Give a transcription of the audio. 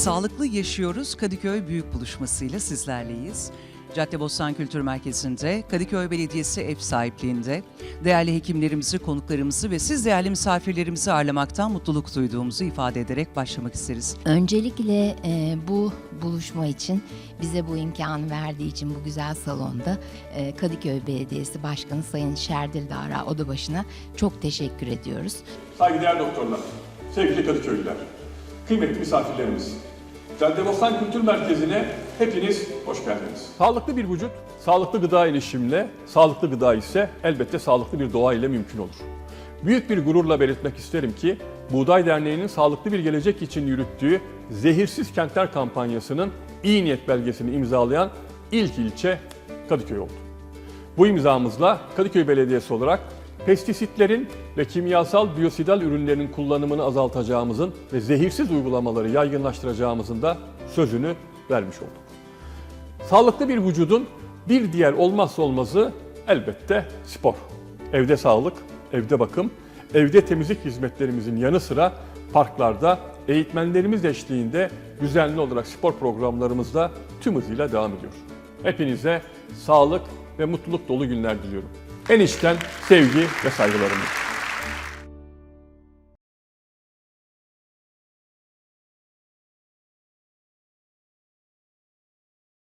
Sağlıklı Yaşıyoruz Kadıköy Büyük Buluşması'yla sizlerleyiz. Caddebostan Kültür Merkezi'nde Kadıköy Belediyesi ev sahipliğinde değerli hekimlerimizi, konuklarımızı ve siz değerli misafirlerimizi ağırlamaktan mutluluk duyduğumuzu ifade ederek başlamak isteriz. Öncelikle e, bu buluşma için bize bu imkanı verdiği için bu güzel salonda e, Kadıköy Belediyesi Başkanı Sayın Şerdil Dara Odabaşı'na çok teşekkür ediyoruz. Saygıdeğer doktorlar, sevgili Kadıköylüler, kıymetli misafirlerimiz. Caddebostan Kültür Merkezi'ne hepiniz hoş geldiniz. Sağlıklı bir vücut, sağlıklı gıda ilişimle, sağlıklı gıda ise elbette sağlıklı bir doğa ile mümkün olur. Büyük bir gururla belirtmek isterim ki, Buğday Derneği'nin sağlıklı bir gelecek için yürüttüğü Zehirsiz Kentler kampanyasının iyi niyet belgesini imzalayan ilk ilçe Kadıköy oldu. Bu imzamızla Kadıköy Belediyesi olarak pestisitlerin ve kimyasal biyosidal ürünlerin kullanımını azaltacağımızın ve zehirsiz uygulamaları yaygınlaştıracağımızın da sözünü vermiş olduk. Sağlıklı bir vücudun bir diğer olmazsa olmazı elbette spor. Evde sağlık, evde bakım, evde temizlik hizmetlerimizin yanı sıra parklarda eğitmenlerimiz eşliğinde düzenli olarak spor programlarımız da tüm hızıyla devam ediyor. Hepinize sağlık ve mutluluk dolu günler diliyorum. En içten sevgi ve saygılarımla.